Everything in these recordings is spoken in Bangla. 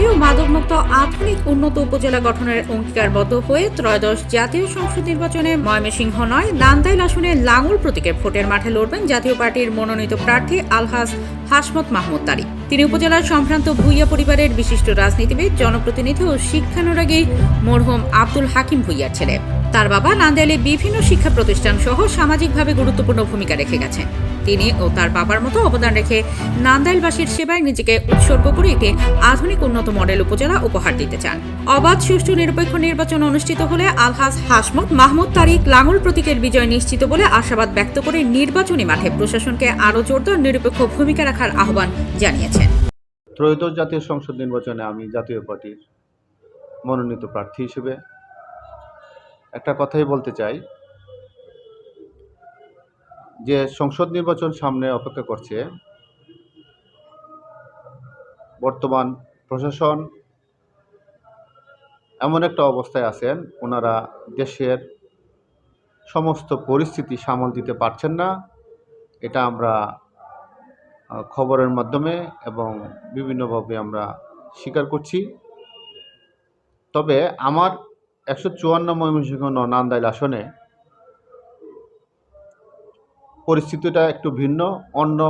ও মাদকমুক্ত আধুনিক উন্নত উপজেলা গঠনের অঙ্গীকারবদ্ধ হয়ে ত্রয়োদশ জাতীয় সংসদ নির্বাচনে ময়মনসিংহ নয়, নান্দাইল আসনে লাঙ্গল প্রতীকের ভোটের মাঠে লড়বেন জাতীয় পার্টির মনোনীত প্রার্থী আলহাজ হাসমত মাহমুদ তারিক। তিনি উপজেলার সম্ভ্রান্ত ভুইয়া পরিবারের বিশিষ্ট রাজনীতিবিদ, জনপ্রতিনিধি ও শিক্ষানুরাগী মরহুম আব্দুল হাকিম ভুইয়ার ছেলে। তার বাবা নান্দাইলে বিভিন্ন শিক্ষা প্রতিষ্ঠান সহ সামাজিকভাবে গুরুত্বপূর্ণ ভূমিকা রেখে গেছেন। তিনি ও তার বাবার মতো অবদান রেখে নান্দাইলবাসীর সেবায় নিজেকে উৎসর্গ করে একটি আধুনিক উন্নত মডেল উপজেলা উপহার দিতে চান। অবাধ, সুষ্ঠু, নিরপেক্ষ নির্বাচন অনুষ্ঠিত হলে আলহাজ হাসমত মাহমুদ তারিক লাঙ্গল প্রতীকের বিজয় নিশ্চিত বলে আশাবাদ ব্যক্ত করে নির্বাচনী মাঠে প্রশাসনকে আরও জোরদার, নিরপেক্ষ ভূমিকা রাখার আহ্বান জানিয়েছেন। ত্রয়োদশ জাতীয় সংসদ নির্বাচনে আমি জাতীয় পার্টির মনোনীত প্রার্থী হিসেবে একটা কথাই বলতে চাই। যে সংসদ নির্বাচন সামনে অপেক্ষা করছে, বর্তমান প্রশাসন এমন একটা অবস্থায় আছেন, ওনারা দেশের সমস্ত পরিস্থিতি সামাল দিতে পারছেন না। এটা আমরা খবরের মাধ্যমে এবং বিভিন্নভাবে আমরা স্বীকার করছি। তবে আমার একশো চুয়ান্ন ময়মনসিংহ নান্দাইল আসনে পরিস্থিতিটা একটু ভিন্ন। অন্য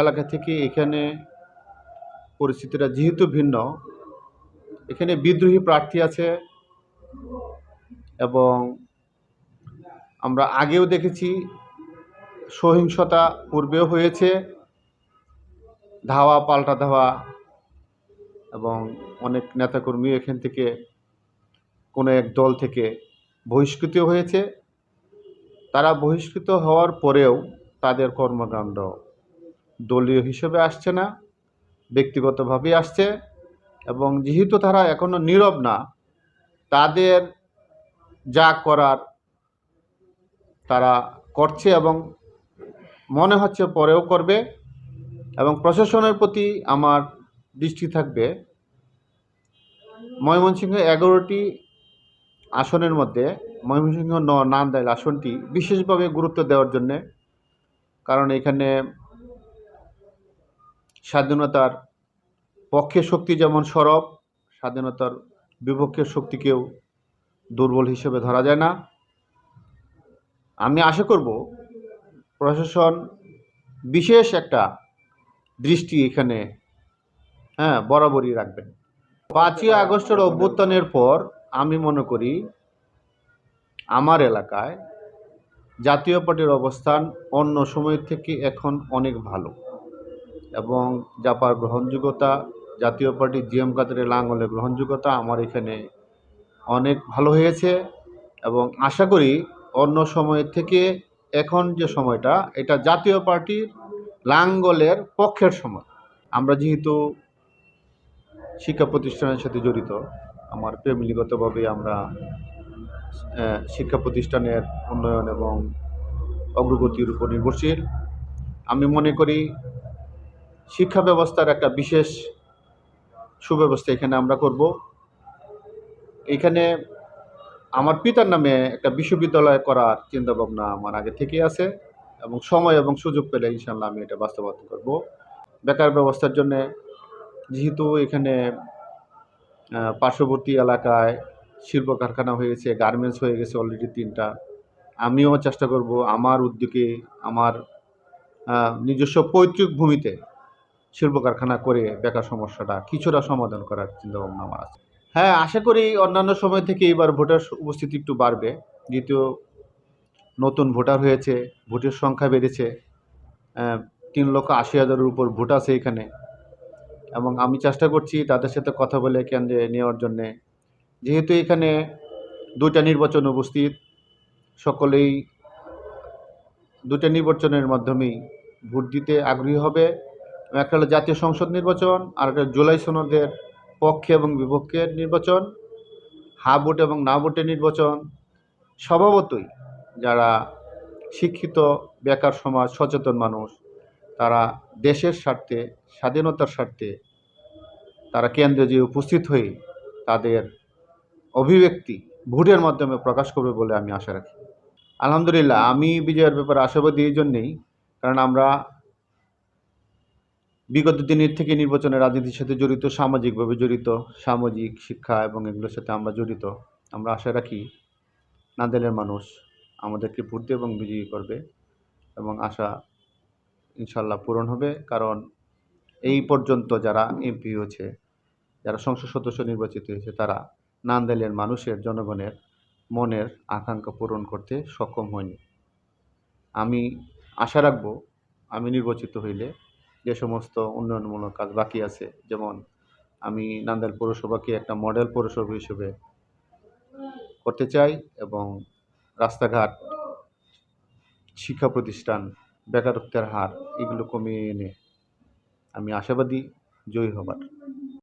এলাকা থেকে এখানে পরিস্থিতিটা যেহেতু ভিন্ন, এখানে বিদ্রোহী প্রার্থী আছে এবং আমরা আগেও দেখেছি সহিংসতা পূর্বেও হয়েছে, ধাওয়া, পাল্টা ধাওয়া এবং অনেক নেতাকর্মী এখান থেকে কোনো এক দল থেকে বহিষ্কৃত হয়েছে। তারা বহিষ্কৃত হওয়ার পরেও তাদের কর্মকাণ্ড দলীয় হিসেবে আসছে না, ব্যক্তিগতভাবেই আসছে এবং যেহেতু তারা এখনও নীরব না, তাদের যা করার তারা করছে এবং মনে হচ্ছে পরেও করবে এবং প্রশাসনের প্রতি আমার দৃষ্টি থাকবে। ময়মনসিংহ এগারোটি আসনের মধ্যে ময়মনসিংহ নান্দাইল আসনটি বিশেষভাবে গুরুত্ব দেওয়ার জন্যে, কারণ এখানে স্বাধীনতার পক্ষে শক্তি যেমন সরব, স্বাধীনতার বিপক্ষের শক্তিকেও দুর্বল হিসেবে ধরা যায় না। আমি আশা করব প্রশাসন বিশেষ একটা দৃষ্টি এখানে হ্যাঁ বরাবরই রাখবেন। পাঁচই আগস্টের অভ্যুত্থানের পর আমি মনে করি আমার এলাকায় জাতীয় পার্টির অবস্থান অন্য সময়ের থেকে এখন অনেক ভালো এবং জাপার গ্রহণযোগ্যতা, জাতীয় পার্টি জিএম কাদের লাঙ্গলের গ্রহণযোগ্যতা আমার এখানে অনেক ভালো হয়েছে এবং আশা করি অন্য সময়ের থেকে এখন যে সময়টা, এটা জাতীয় পার্টির লাঙ্গলের পক্ষের সময়। আমরা যেহেতু শিক্ষা প্রতিষ্ঠানের সাথে জড়িত, আমার ফ্যামিলিগতভাবে আমরা শিক্ষা প্রতিষ্ঠানের উন্নয়ন এবং অগ্রগতির উপর নির্ভরশীল। আমি মনে করি শিক্ষা ব্যবস্থার একটা বিশেষ সুব্যবস্থা এখানে আমরা করব। এখানে আমার পিতার নামে একটা বিশ্ববিদ্যালয় করার চিন্তাভাবনা আমার আগে থেকেই আছে এবং সময় এবং সুযোগ পেলে ইনশাল্লাহ আমি এটা বাস্তবায়ন করব। বেকার ব্যবস্থার জন্যে যেহেতু এখানে পার্শ্ববর্তী এলাকায় শিল্প কারখানা হয়ে গেছে গার্মেন্টস হয়ে গেছে অলরেডি তিনটা। আমিও চেষ্টা করব আমার উদ্যোগে, আমার নিজস্ব পৈতৃক ভূমিতে শিল্প কারখানা করে বেকার সমস্যাটা কিছুটা সমাধান করার চিন্তাভাবনা আমার আছে। হ্যাঁ আশা করি অন্যান্য সময় থেকে এবার ভোটার উপস্থিতি একটু বাড়বে। দ্বিতীয়, নতুন ভোটার হয়েছে, ভোটের সংখ্যা বেড়েছে তিন লক্ষ আশি হাজারের উপর ভোট আছে এখানে। এবং আমি চেষ্টা করছি তাদের সাথে কথা বলে কেন্দ্রে নেওয়ার জন্যে যেহেতু এখানে দুইটা নির্বাচন উপস্থিত, সকলেই দুইটা নির্বাচনের মাধ্যমেই ভোট দিতে আগ্রহী হবে। একটা হলো জাতীয় সংসদ নির্বাচন, আর একটা জুলাই সনদের পক্ষে এবং বিপক্ষের নির্বাচন, হা ভোট এবং না ভোটের নির্বাচন। স্বভাবতই যারা শিক্ষিত, বেকার সমাজ, সচেতন মানুষ, তারা দেশের স্বার্থে, স্বাধীনতার স্বার্থে তারা কেন্দ্রে যে উপস্থিত হয়ে তাদের অভিব্যক্তি ভোটের মাধ্যমে প্রকাশ করবে বলে আমি আশা রাখি। আলহামদুলিল্লাহ, আমি বিজয়ের ব্যাপারে আশাবাদী এই জন্যেই, কারণ আমরা বিগত দিনের থেকে নির্বাচনের রাজনীতির সাথে জড়িত, সামাজিকভাবে জড়িত, সামাজিক শিক্ষা এবং এগুলোর সাথে আমরা জড়িত, আমরা আশা রাখি নান্দেলের মানুষ আমাদেরকে ভোট এবং বিজয়ী করবে এবং আশা ইনশাল্লাহ পূরণ হবে, কারণ এই পর্যন্ত যারা এমপি হয়েছে, যারা সংসদ সদস্য নির্বাচিত হয়েছে, তারা নান্দেলের মানুষের জনগণের মনের আকাঙ্ক্ষা পূরণ করতে সক্ষম হয়নি আমি আশা রাখব, আমি নির্বাচিত হইলে যে সমস্ত উন্নয়নমূলক কাজ বাকি আছে, যেমন আমি নান্দেল পৌরসভাকে একটা মডেল পৌরসভা হিসেবে করতে চাই এবং রাস্তাঘাট, শিক্ষা প্রতিষ্ঠান, বেকারত্বের হার, এগুলো কমিয়ে এনে আমি আশাবাদী জয়ী হবার।